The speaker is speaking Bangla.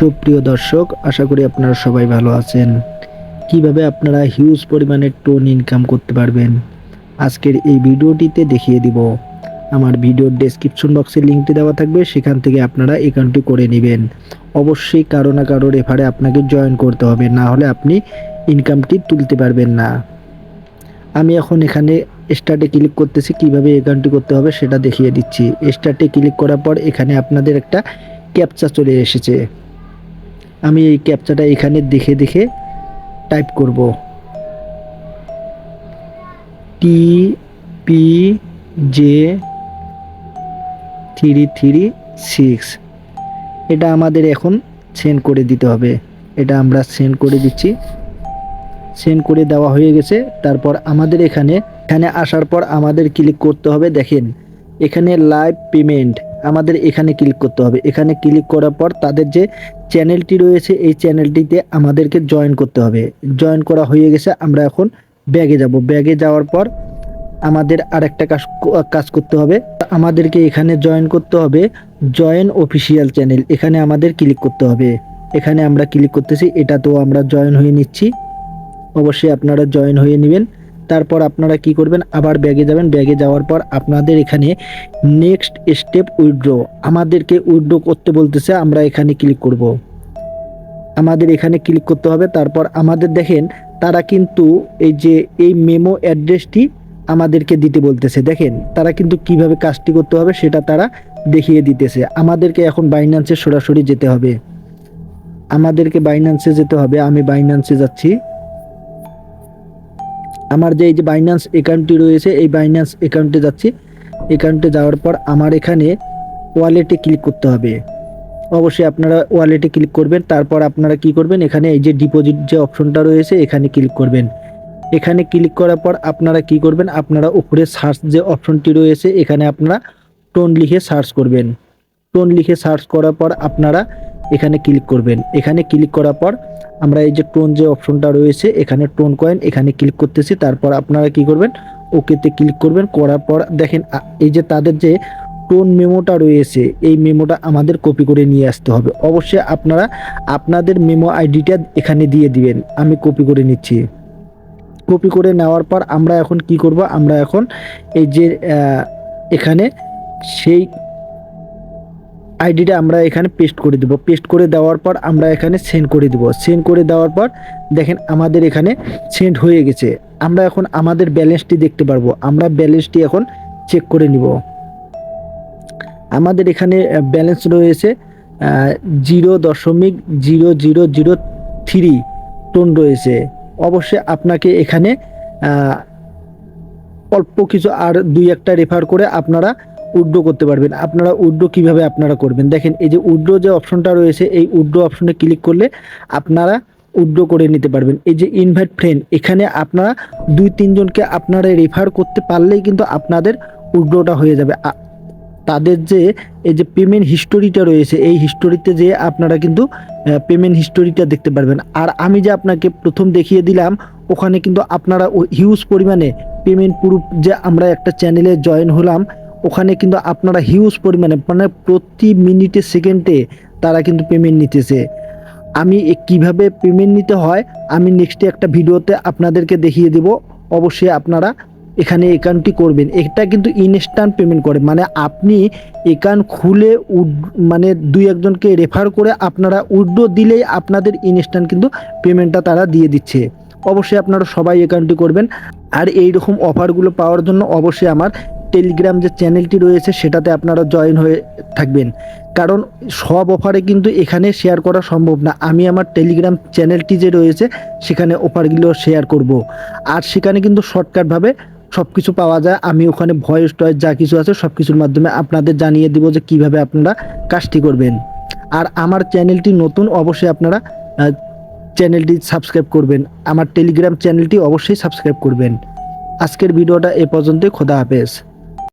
সুপ্রিয় দর্শক, আশা করি আপনারা সবাই ভালো আছেন। কীভাবে আপনারা হিউজ পরিমাণে টোন ইনকাম করতে পারবেন? আজকের এই ভিডিওটিতে দেখিয়ে দিব। আমার ভিডিওর ডেসক্রিপশন বক্সে লিঙ্কটি দেওয়া থাকবে, সেখান থেকে আপনারা অ্যাকাউন্টটি করে নেবেন। অবশ্যই কারও না কারও রেফারে আপনাকে জয়েন করতে হবে, না হলে আপনি ইনকামটি তুলতে পারবেন না। আমি এখন এখানে স্টার্টে ক্লিক করতেছি, কীভাবে অ্যাকাউন্টটি করতে হবে সেটা দেখিয়ে দিচ্ছি। স্টার্টে ক্লিক করার পর এখানে আপনাদের একটা ক্যাপচা চলে এসেছে। আমি এই ক্যাপচাটা এখানে দেখে দেখে টাইপ করব। T P J three three six এটা আমাদের এখন সেন্ড করে দিতে হবে। এটা আমরা সেন্ড করে দিচ্ছি। সেন্ড করে দেওয়া হয়ে গেছে। তারপর আমাদের এখানে এখানে আসার পর আমাদের ক্লিক করতে হবে, দেখেন। এখানে লাইভ পেমেন্ট আমাদের এখানে ক্লিক করতে হবে। এখানে ক্লিক করার পর তাদের যে চ্যানেলটি রয়েছে, এই চ্যানেলটিতে আমাদেরকে জয়েন করতে হবে। জয়েন করা হয়ে গেছে, আমরা এখন ব্যাগে যাব। ব্যাগে যাওয়ার পর আমাদের আরেকটা কাজ কাজ করতে হবে। আমাদেরকে এখানে জয়েন করতে হবে জয়েন অফিসিয়াল চ্যানেল এখানে আমাদের ক্লিক করতে হবে। এখানে আমরা ক্লিক করতেছি, এটা তো আমরা জয়েন হয়ে নিচ্ছি। অবশ্যই আপনারা জয়েন হয়ে নেবেন। তারপর আপনারা কি করবেন? আবার ব্যাগে যাবেন। ব্যাগে যাওয়ার পর আপনাদের এখানে নেক্সট স্টেপ উইথড্র আমাদেরকে উইথড্র করতে বলতেছে, আমরা এখানে ক্লিক করব। আমাদের এখানে ক্লিক করতে হবে। তারপর আমাদের দেখেন, তারা কিন্তু এই যে, এই মেমো অ্যাড্রেসটি আমাদেরকে দিতে বলতেছে। দেখেন, তারা কিন্তু কীভাবে কাজটি করতে হবে সেটা তারা দেখিয়ে দিতেছে। আমাদেরকে এখন বাইন্যান্সে সরাসরি যেতে হবে। আমাদেরকে বাইন্যান্সে যেতে হবে। আমি বাইন্যান্সে যাচ্ছি। আমার যে এই যে বাইন্যান্স অ্যাকাউন্টটি রয়েছে, এই বাইন্যান্স অ্যাকাউন্টে যাচ্ছি। অ্যাকাউন্টে যাওয়ার পর আমার এখানে ওয়ালেটে ক্লিক করতে হবে। অবশ্যই আপনারা ওয়ালেটে ক্লিক করবেন, তারপর আপনারা কি করবেন, এখানে এই যে ডিপোজিট যে অপশনটা রয়েছে, এখানে ক্লিক করবেন। এখানে ক্লিক করার পর আপনারা কি করবেন, আপনারা উপরে সার্চ যে অপশনটি রয়েছে, এখানে আপনারা টোন লিখে সার্চ করবেন। টোন লিখে সার্চ করার পর আপনারা এখানে ক্লিক করবেন। এখানে ক্লিক করার পর আমরা এই যে টোন যে অপশনটা রয়েছে, এখানে টোন কয়েন এখানে ক্লিক করতেছি, তারপর আপনারা কি করবেন? ওকেতে ক্লিক করবেন, করার পর দেখেন এই যে তাদের যে টোন মেমোটা রয়েছে, এই মেমোটা আমাদের কপি করে নিয়ে আসতে হবে। অবশ্যই আপনারা আপনাদের মেমো আইডিটা এখানে দিয়ে দিবেন, আমি কপি করে নিচ্ছি। কপি করে নেওয়ার পর আমরা এখন কি করব? আমরা এখন এই যে এখানে সেই আইডিটা আমরা এখানে পেস্ট করে দেব। পেস্ট করে দেওয়ার পর আমরা এখানে সেন্ড করে দেব। সেন্ড করে দেওয়ার পর দেখেন আমাদের এখানে সেন্ড হয়ে গেছে। আমরা এখন আমাদের ব্যালেন্সটি দেখতে পারব। আমরা ব্যালেন্সটি এখন চেক করে নিব। আমাদের এখানে ব্যালেন্স রয়েছে জিরো দশমিক zero zero zero three TON রয়েছে। অবশ্যই আপনাকে এখানে অল্প কিছু আর দুই একটা রেফার করে আপনারা উড্ডো করতে পারবেন। আপনারা উড্ডো কীভাবে আপনারা করবেন? দেখেন, এই যে উড্ডো যে অপশনটা রয়েছে, এই উড্রো অপশনে ক্লিক করলে আপনারা উড্ডো করে নিতে পারবেন। এই যে ইনভাইট ফ্রেন্ড এখানে আপনারা দুই, তিনজনকে আপনারা রেফার করতে পারলেই কিন্তু আপনাদের উড্ডোটা হয়ে যাবে। তাদের যে, এই যে পেমেন্ট হিস্টোরিটা রয়েছে, এই হিস্টোরিতে যে আপনারা কিন্তু পেমেন্ট হিস্টোরিটা দেখতে পারবেন। আর আমি যে আপনাকে প্রথম দেখিয়ে দিলাম, ওখানে কিন্তু আপনারা হিউজ পরিমাণে পেমেন্ট প্রুফ যে আমরা একটা চ্যানেলে জয়েন হলাম ওখানে কিন্তু আপনারা হিউজ পরিমাণে মানে প্রতি মিনিটে সেকেন্ডে তারা কিন্তু পেমেন্ট নিতেছে। আমি কীভাবে পেমেন্ট নিতে হয়, আমি নেক্সটে একটা ভিডিওতে আপনাদেরকে দেখিয়ে দেব। অবশ্যই আপনারা এখানে অ্যাকাউন্টটি করবেন। এটা কিন্তু ইনস্ট্যান্ট পেমেন্ট করে। মানে আপনি অ্যাকাউন্ট খুলে মানে দুই একজনকে রেফার করে আপনারা উড্ডো দিলেই আপনাদের ইনস্ট্যান্ট কিন্তু পেমেন্টটা তারা দিয়ে দিচ্ছে। অবশ্যই আপনারা সবাই অ্যাকাউন্টটি করবেন। আর এই রকম অফারগুলো পাওয়ার জন্য অবশ্যই আমার টেলিগ্রাম যে চ্যানেলটি রয়েছে সেটাতে আপনারা জয়েন হয়ে থাকবেন। কারণ সব অফারে কিন্তু এখানে শেয়ার করা সম্ভব না। আমি আমার টেলিগ্রাম চ্যানেলটি যে রয়েছে, সেখানে অফারগুলো শেয়ার করব। আর সেখানে কিন্তু শর্টকাটভাবে সব কিছু পাওয়া যায়। আমি ওখানে ভয়েস টয়েস যা কিছু আছে সব কিছুর মাধ্যমে আপনাদের জানিয়ে দিব যে কীভাবে আপনারা কাজটি করবেন। আর আমার চ্যানেলটি নতুন অবশ্যই আপনারা চ্যানেলটি সাবস্ক্রাইব করবেন। আমার টেলিগ্রাম চ্যানেলটি অবশ্যই সাবস্ক্রাইব করবেন। আজকের ভিডিওটা এ পর্যন্তই। খোদা হাফেজ।